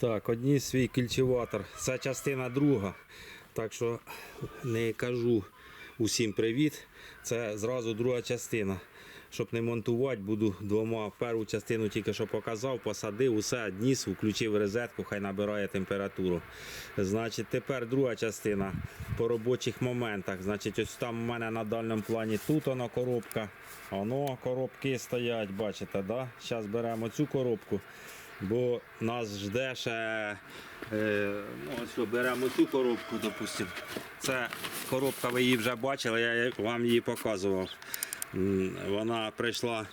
Так, одні свій культиватор. Це частина друга. Так що не кажу усім привіт. Це зразу друга частина. Щоб не монтувати, буду двома. Першу частину тільки що показав, посадив, усе, дніс, включив розетку, хай набирає температуру. Значить, тепер друга частина по робочих моментах. Значить, ось там у мене на дальньому плані тут воно коробка, воно коробки стоять, бачите, да? Зараз беремо цю коробку бо нас жде ще. Е, ну, ось беремо цю коробку, допустимо. Це коробка, ви її вже бачили, я вам її показував. Вона прийшла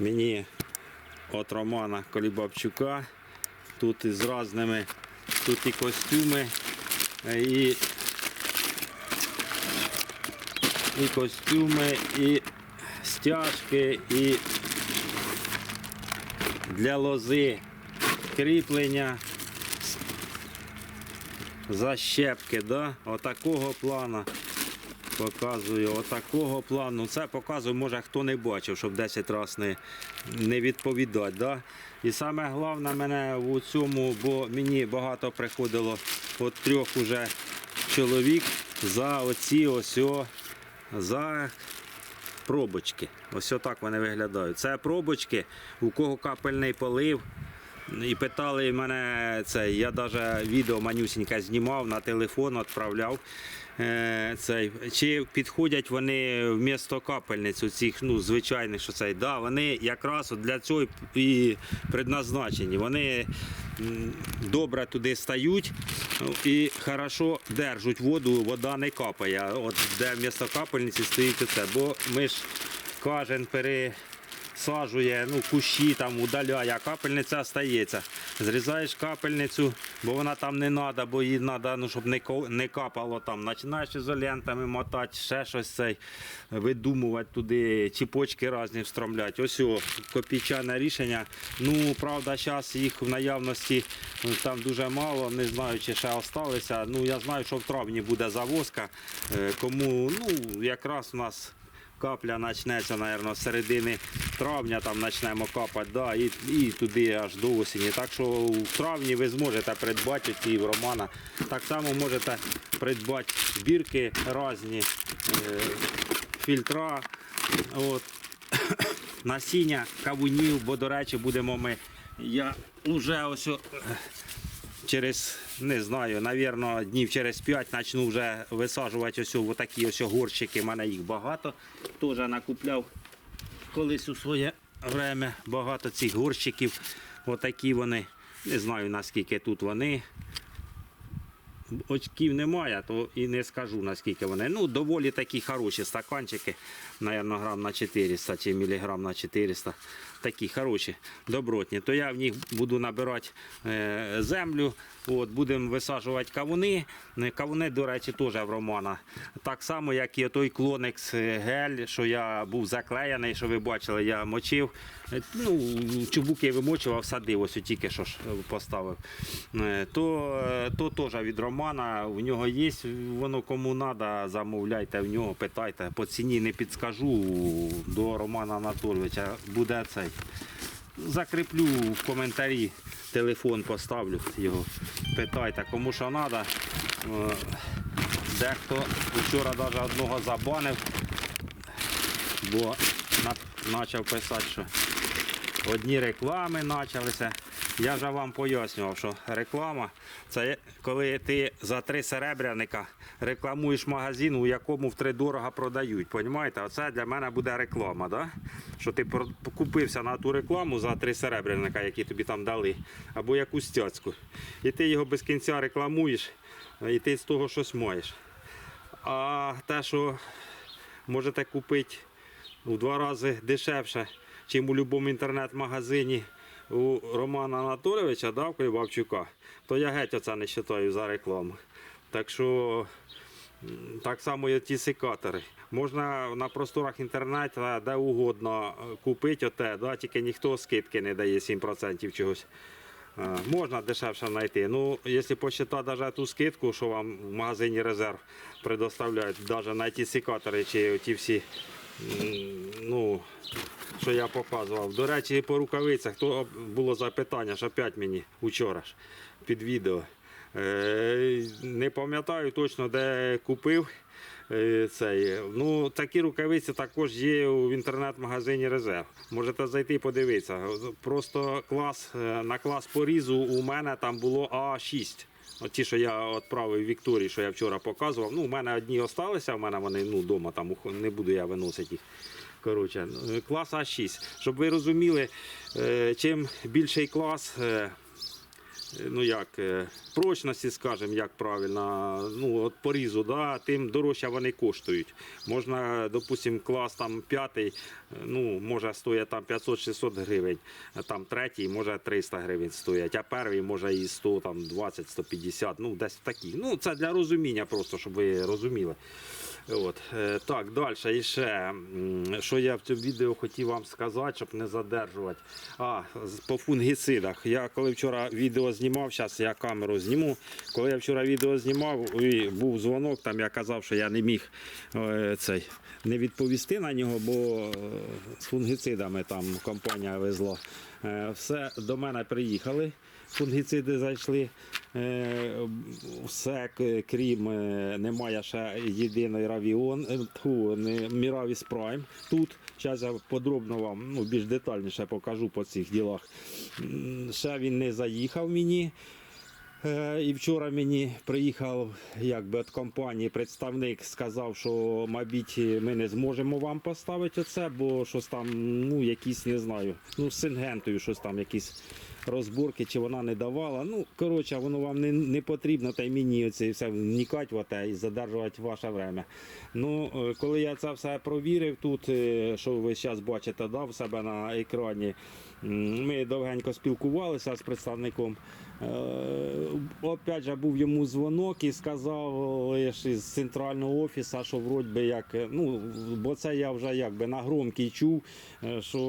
мені від Романа Колібабчука. Тут із різними, тут і костюми, е, і, і костюми, і стяжки, і для лози кріплення, защепки, да? отакого плану. Показую, отакого плану. Це показую, може хто не бачив, щоб 10 разів не, не відповідати. Да? І саме головне мене в цьому, бо мені багато приходило от трьох уже чоловік за оці ось о, за пробочки. Ось отак вони виглядають. Це пробочки, у кого капельний полив. І питали мене це, я навіть відео манюсіньке знімав на телефон, відправляв. Е, цей, чи підходять вони в місто капельницю цих ну, звичайних, що цей. Да, вони якраз для цього і предназначені. Вони добре туди стають і хорошо держать воду, вода не капає. От де вмісто капельниці стоїть оце. Бо ми ж кожен пере саджує, ну, кущі там удаляє, а капельниця стається. Зрізаєш капельницю, бо вона там не треба, бо їй треба, ну, щоб не, не капало там. Починаєш ізолентами мотати, ще щось цей, видумувати туди, чіпочки різні встромляти. Ось о, копійчане рішення. Ну, правда, зараз їх в наявності ну, там дуже мало, не знаю, чи ще залишилися. Ну, я знаю, що в травні буде завозка. Е, Кому, ну, якраз у нас капля почнеться, мабуть, з середини травня там почнемо капати, да, і, і туди аж до осені. Так що в травні ви зможете придбати ці в Романа. Так само можете придбати бірки різні, е, фільтра. От. Насіння кавунів, бо, до речі, будемо ми. Я вже ось о, через, не знаю, навірно, днів через 5 почну вже висаджувати ось о- такі ось горщики. У мене їх багато. Теж накупляв колись у своє время багато цих горщиків. Отакі вони. Не знаю наскільки тут вони. Очків немає, то і не скажу наскільки вони. Ну, доволі такі хороші стаканчики, Наверно, грам на 400 чи міліграм на 400. Такі хороші, добротні. То я в них буду набирати е, землю, от, будемо висаджувати кавуни. Е, Кавуни, до речі, теж в Романа. Так само, як і той клоникс е, гель, що я був заклеєний, що ви бачили, я мочив. Е, Ну, чубуки вимочував, садив, ось тільки що ж поставив. Е, То, е, то теж від Романа, у нього є, воно кому треба, замовляйте в нього, питайте. По ціні не підскажу до Романа Анатолійовича. Буде цей. Закріплю в коментарі, телефон поставлю його. Питайте, кому що треба. Дехто вчора навіть одного забанив, бо почав писати, що одні реклами почалися. Я вже вам пояснював, що реклама це коли ти за три серебряника рекламуєш магазин, у якому втридорога продають. Понімаєте? Оце для мене буде реклама. Да? Що ти купився на ту рекламу за три серебряника, які тобі там дали, або якусь цяцьку. І ти його без кінця рекламуєш, і ти з того щось маєш. А те, що можете купити у два рази дешевше, ніж у будь-якому інтернет-магазині у Романа Анатолійовича, да, в Бабчука, то я геть оце не вважаю за рекламу. Так що так само і ті секатори. Можна на просторах інтернету де угодно е, купити оте, да, тільки ніхто скидки не дає 7% чогось. Е, Можна дешевше знайти. Ну, якщо посчитати навіть ту скидку, що вам в магазині резерв предоставляють, навіть на ті секатори чи ті всі ну, що я показував. До речі, по рукавицях то було запитання ж опять мені вчора ж під відео. Е, не пам'ятаю точно, де купив. е, Цей. Ну, такі рукавиці також є в інтернет-магазині Резерв. Можете зайти подивитися. Просто клас, е, на клас порізу у мене там було А6. От ті, що я відправив Вікторії, що я вчора показував. Ну, у мене одні залишилися, у мене вони ну, вдома, там не буду я виносити їх. Коротше, е, клас А6. Щоб ви розуміли, е, чим більший клас, е, ну як, е, прочності, скажімо, як правильно, ну, от порізу, да, тим дорожче вони коштують. Можна, допустимо, клас там п'ятий, е, ну, може стоїть там 500-600 гривень, там третій може 300 гривень стоять, а перший може і 100, там 20, 150, ну десь такі. Ну, це для розуміння просто, щоб ви розуміли. От. е, Так, далі. І ще, що я в цьому відео хотів вам сказати, щоб не задержувати. А, по фунгіцидах. Я коли вчора відео знімав, зараз я камеру зніму. Коли я вчора відео знімав, і був дзвонок, там я казав, що я не міг е, цей, не відповісти на нього, бо е, з фунгіцидами там компанія везла. Все до мене приїхали. Фунгіциди зайшли. Е, Все, крім е, немає ще єдиної равіон, тьфу, не Міравіс Прайм. Тут зараз я подробно вам ну, більш детальніше покажу по цих ділах. Ще він не заїхав мені. Е, І вчора мені приїхав якби від компанії представник, сказав, що мабуть ми не зможемо вам поставити оце, бо щось там, ну якісь не знаю, ну з сингентою щось там, якісь розборки, чи вона не давала. Ну, коротше, воно вам не, не потрібно, та й мені оце все вникати і задержувати ваше время. Ну, е, коли я це все провірив тут, е, що ви зараз бачите да, в себе на екрані, ми довгенько спілкувалися з представником. Е, Опять же був йому дзвонок і сказав із центрального офісу, що вроді як, е, ну, бо це я вже якби на громкий чув, е, що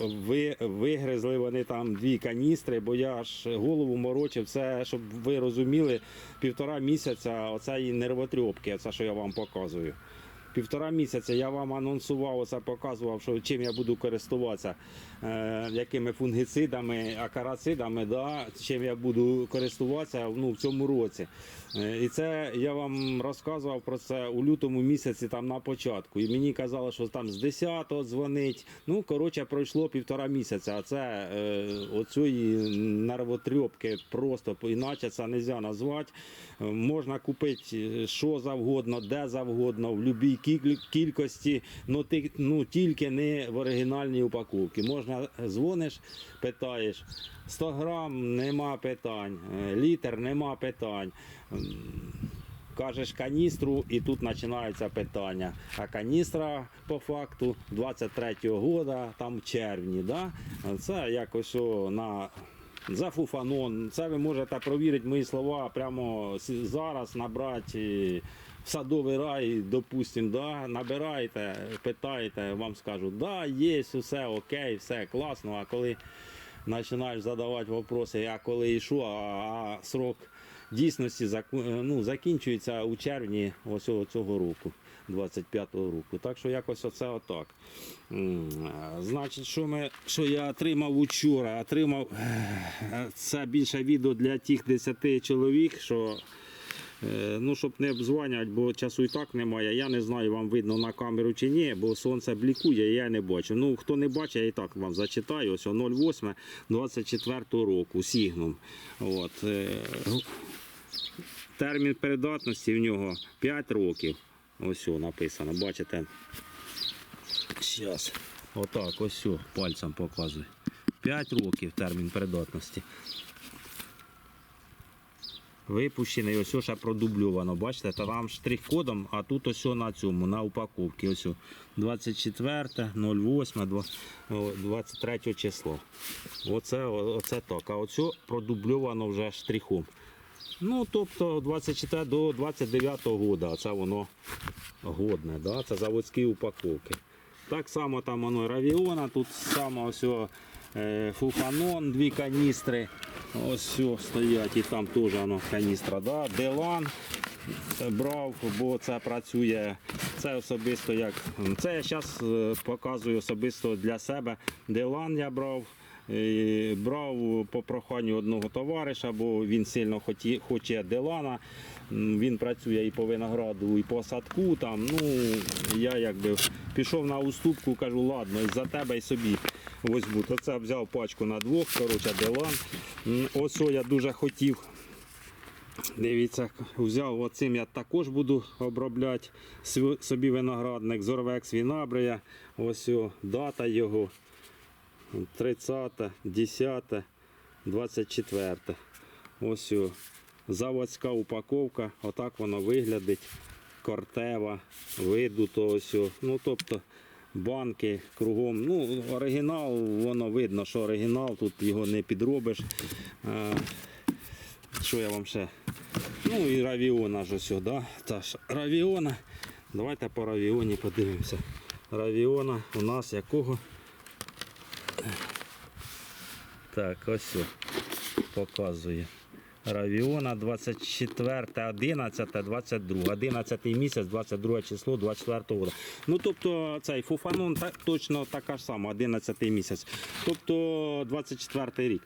ви, вигризли вони там дві каністри, бо я ж голову морочив, це, щоб ви розуміли, півтора місяця оцеї нервотрьопки, це що я вам показую. Півтора місяця я вам анонсував, оце показував, що чим я буду користуватися, е, якими фунгіцидами, акарацидами, да, чим я буду користуватися ну, в цьому році. Е, і це я вам розказував про це у лютому місяці там на початку. І мені казали, що там з 10-го дзвонить. Ну, коротше, пройшло півтора місяця. А це е, оцієї нервотрьопки просто іначе це не можна назвати. Е, Можна купити е, що завгодно, де завгодно, в будь-якій кількості, ну, ти, ну тільки не в оригінальній упаковці. Можна дзвониш, питаєш 100 грам, нема питань, е, літр, нема питань. Кажеш каністру, і тут починається питання. А каністра по факту 23-го года, там в червні. Да? Це якось на за фуфанон. Це ви можете провірити мої слова прямо зараз, набрати е, в садовий рай, допустим, да, набираєте, питаєте, вам скажуть, да, є, все окей, все класно. А коли починаєш задавати питання, а коли і що, а, срок дійсності ну, закінчується у червні ось цього року. 25-го року. Так що якось оце отак. Значить, що, ми, що я отримав учора? Отримав е, це більше відео для тих 10 чоловік, що Е, Ну, щоб не обзванювати, бо часу і так немає. Я не знаю, вам видно на камеру чи ні, бо сонце блікує, я не бачу. Ну, хто не бачить, я і так вам зачитаю. Ось 08 24 року Сігнум. От. е, Термін передатності в нього 5 років. Ось о, написано, бачите. Зараз. Отак, ось о, пальцем показую. 5 років термін передатності. Випущений, ось ще продубльовано. Бачите, та там штрих-кодом, а тут ось на цьому, на упаковці. Ось о 24, 08, 23 число. Оце, оце так. А оце продубльовано вже штрихом. Ну, тобто 24 до 29 года, це воно годне, да? це заводські упаковки. Так само там воно равіона, тут само ось е, фуфанон, дві каністри. Ось стоять, і там теж воно каністра. Да? Делан, брав, бо це працює. Це особисто як. Це я зараз показую особисто для себе. Дилан я брав. Е, Брав по проханню одного товариша, бо він сильно хоті, хоче Дилана. Він працює і по винограду, і по садку. Там. Ну, я якби пішов на уступку, кажу, ладно, за тебе і собі возьму. То це взяв пачку на двох, коротше, Дилан. М, Ось я дуже хотів. Дивіться, взяв оцим я також буду обробляти собі виноградник Зорвекс Вінабрия. Ось о, дата його 30, 10, 24. Ось о, заводська упаковка. Отак воно виглядить. Кортева, видуто ось. о. Ну, тобто банки кругом. Ну, оригінал, воно видно, що оригінал, тут його не підробиш. Е, що я вам ще? Ну і равіона ж ось, да? Та ж равіона. Давайте по равіоні подивимося. Равіона у нас якого? Так, ось показує. Равіона 24, 11, 22. 11 місяць, 22 число, 24 року. Ну, тобто цей фуфанон та, точно така ж сама, 11 місяць. Тобто 24 рік.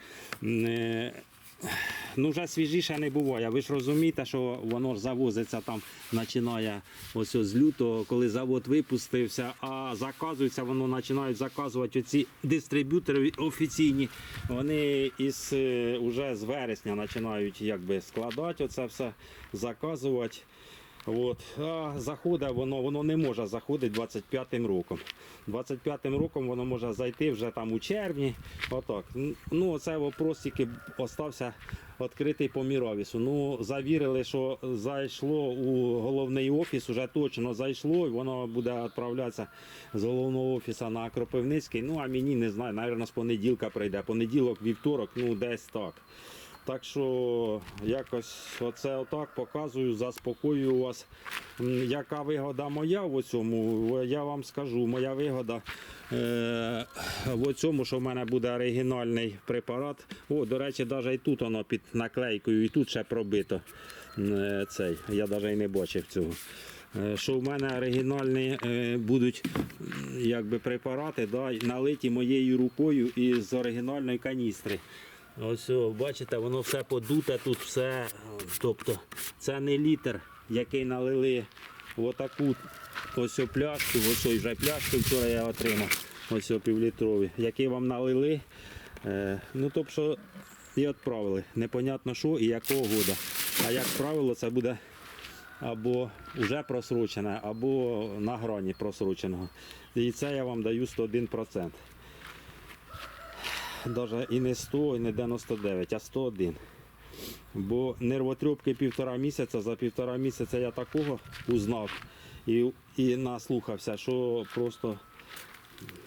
Ну, вже свіжіше не буває. Ви ж розумієте, що воно ж завозиться там, починає ось з лютого, коли завод випустився, а заказується, воно починають заказувати оці дистриб'ютори офіційні. Вони із е, уже з вересня починають якби складати оце все, заказувати. От. А заходить воно, воно не може заходити 25-м роком. 25-м роком воно може зайти вже там у червні. Отак. Ну, це вопрос тільки остався відкритий по міровісу. Ну, завірили, що зайшло у головний офіс, уже точно зайшло, і воно буде відправлятися з головного офісу на Кропивницький. Ну, а мені не знаю, навірно, з понеділка прийде. Понеділок, вівторок, ну десь так. Так що якось оце отак показую, заспокоюю вас. Яка вигода моя в цьому, я вам скажу, моя вигода е, в цьому, що в мене буде оригінальний препарат. О, до речі, навіть і тут воно під наклейкою, і тут ще пробито. Е, цей. Я навіть і не бачив цього. Е, Що в мене оригінальні будуть якби, препарати, да, налиті моєю рукою із оригінальної каністри. Ось, бачите, воно все подуте, тут все. Тобто це не літр, який налили в отаку ось пляшку, ось вже пляшку вчора я отримав, ось півлітрові, який вам налили. Е, ну, тобто і відправили. Непонятно що і якого года. А як правило, це буде або вже просрочене, або на грані просроченого. І це я вам даю 101%. Навіть і не 100, і не 99, а 101. Бо нервотрьопки півтора місяця, за півтора місяця я такого узнав і, і наслухався, що просто,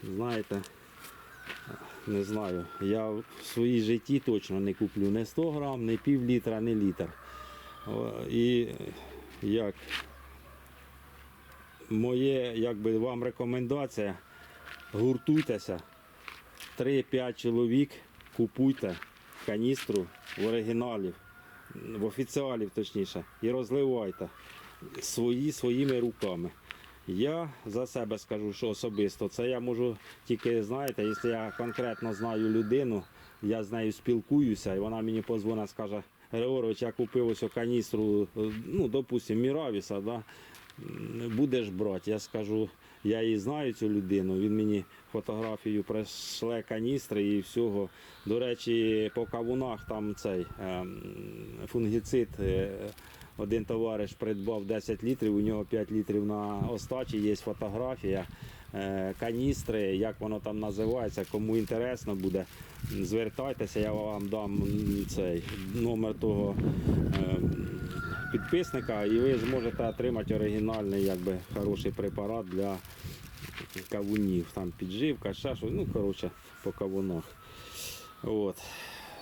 знаєте, не знаю, я в своїй житті точно не куплю не 100 грам, не пів літра, не літр. І як моє, якби вам рекомендація, гуртуйтеся. 3-5 чоловік купуйте каністру в оригіналів, в офіціалів точніше, і розливайте свої своїми руками. Я за себе скажу, що особисто це я можу тільки, знаєте, якщо я конкретно знаю людину, я з нею спілкуюся, і вона мені позвонить, скаже, Григорович, я купив ось каністру, ну, допустимо, Міравіса, да? будеш брати. Я скажу, я її знаю цю людину, він мені фотографію прийшле каністри і всього. До речі, по кавунах там цей ем, фунгіцид. е, Один товариш придбав 10 літрів, у нього 5 літрів на остачі, є фотографія, е, каністри, як воно там називається, кому інтересно буде, звертайтеся, я вам дам цей номер того е, підписника, і ви зможете отримати оригінальний якби, хороший препарат для кавунів. Там підживка, ще ну коротше, по кавунах. От.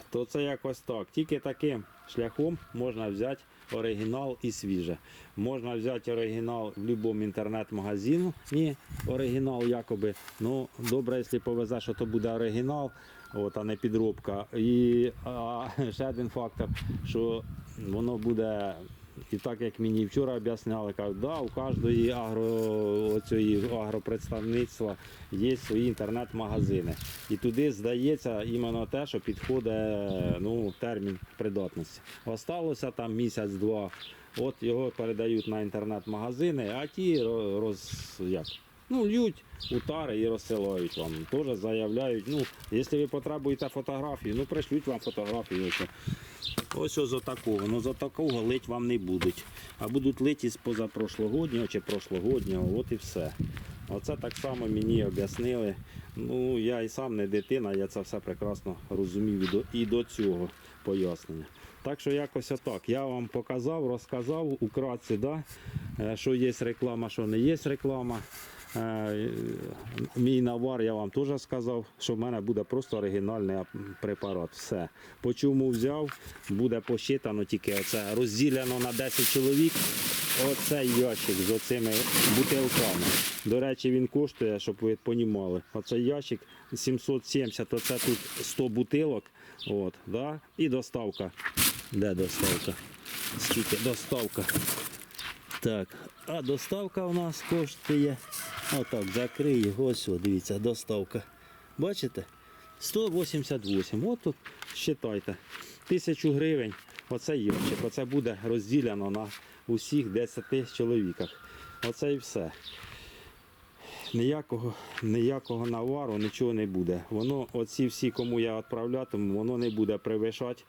То це якось так. Тільки таким шляхом можна взяти оригінал і свіже. Можна взяти оригінал в будь-якому інтернет-магазину. Ні, оригінал якоби. Ну, добре, якщо повезе, що то буде оригінал, от, а не підробка. І а, ще один фактор, що воно буде І так як мені вчора об'ясняли, кажуть, да, у кожної агро, агропредставництва є свої інтернет-магазини. І туди здається іменно те, що підходить ну, термін придатності. Осталося там місяць-два. От його передають на інтернет-магазини, а ті роз, як, ну, лють у тари і розсилають вам. Теж заявляють, ну, якщо ви потребуєте фотографію, ну пришлють вам фотографію. Ось, ось такого. Ну за такого лить вам не будуть. А будуть литі з позапрошлогоднього чи прошлогоднього, от і все. Оце так само мені об'яснили. Ну, я і сам не дитина, я це все прекрасно розумів і до, і до цього пояснення. Так що якось отак. Я вам показав, розказав украдці, да, е, що є реклама, що не є реклама. Е, Мій навар я вам теж сказав, що в мене буде просто оригінальний препарат. Все. По чому взяв, буде посчитано тільки оце розділено на 10 чоловік. Оцей ящик з оцими бутилками. До речі, він коштує, щоб ви розуміли. Оцей ящик 770, оце тут 100 бутилок. От, да? І доставка. Де доставка? Скільки доставка? Так, а доставка у нас коштує. Отак, закрию, ось, о, дивіться, доставка. Бачите? 188. От тут считайте. Тисячу гривень. Оце ящик. Оце буде розділено на усіх 10 чоловіках. Оце і все. Ніякого, ніякого навару, нічого не буде. Воно, оці всі, кому я відправлятиму, воно не буде перевищати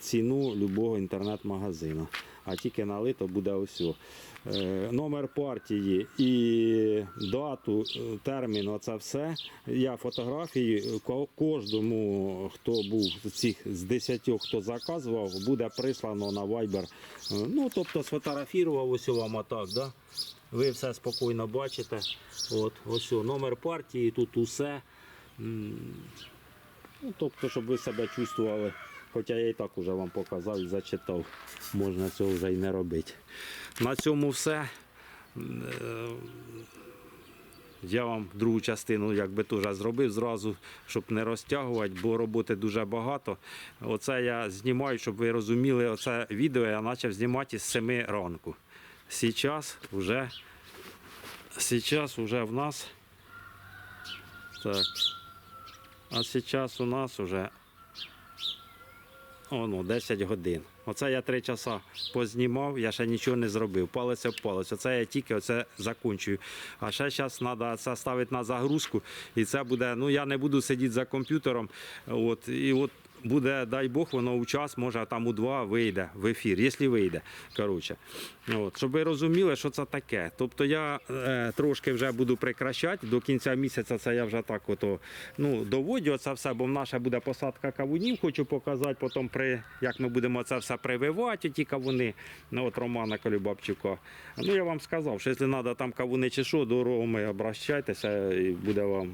ціну любого інтернет-магазину. А тільки налито буде ось. Е, номер партії і дату, е, термін, оце все. Я фотографії кожному, хто був цих з 10, хто заказував, буде прислано на Viber. Е, Ну, тобто сфотографував ось вам отак, да? Ви все спокійно бачите. От, ось номер партії, тут усе. Ну, тобто, щоб ви себе чувствували. Хоча я і так уже вам показав і зачитав. Можна цього вже і не робити. На цьому все. Е, Я вам другу частину якби теж зробив зразу, щоб не розтягувати, бо роботи дуже багато. Оце я знімаю, щоб ви розуміли, оце відео я почав знімати з 7 ранку. Сейчас вже, сейчас уже в нас. Так. А сейчас у нас уже Оно, 10 годин. Оце я 3 часа познімав, я ще нічого не зробив. Палець об палець. Оце я тільки оце закінчую. А ще зараз треба це ставити на загрузку. І це буде, ну я не буду сидіти за комп'ютером. От, і от буде, дай Бог, воно у час, може там у два вийде в ефір, якщо вийде. Коротше. От, щоб ви розуміли, що це таке. Тобто я е, трошки вже буду прикращати, до кінця місяця це я вже так ото, ну, доводю це все, бо в наша буде посадка кавунів, хочу показати, потім при, як ми будемо це все прививати, ті кавуни, ну, от Романа Колюбабчука. Ну я вам сказав, що якщо треба там кавуни чи що, до Роми обращайтеся і буде вам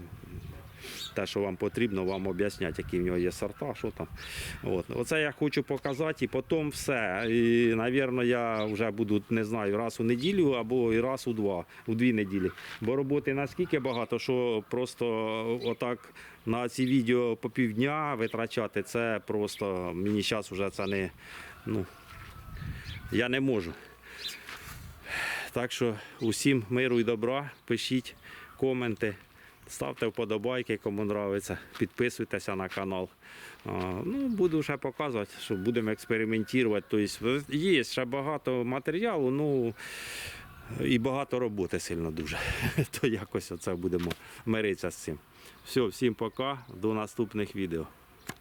те, що вам потрібно, вам об'яснять, які в нього є сорта, що там. От. Оце я хочу показати, і потім все. І, мабуть, я вже буду, не знаю, раз у неділю або і раз у два, у дві неділі. Бо роботи наскільки багато, що просто отак на ці відео по півдня витрачати, це просто мені зараз вже це не. Ну, я не можу. Так що усім миру і добра, пишіть коменти. Ставте вподобайки, кому подобається, підписуйтеся на канал. Ну, буду ще показувати, що будемо експериментувати. Тобто, є ще багато матеріалу, ну і багато роботи сильно дуже. То якось оце будемо миритися з цим. Все, всім пока, до наступних відео.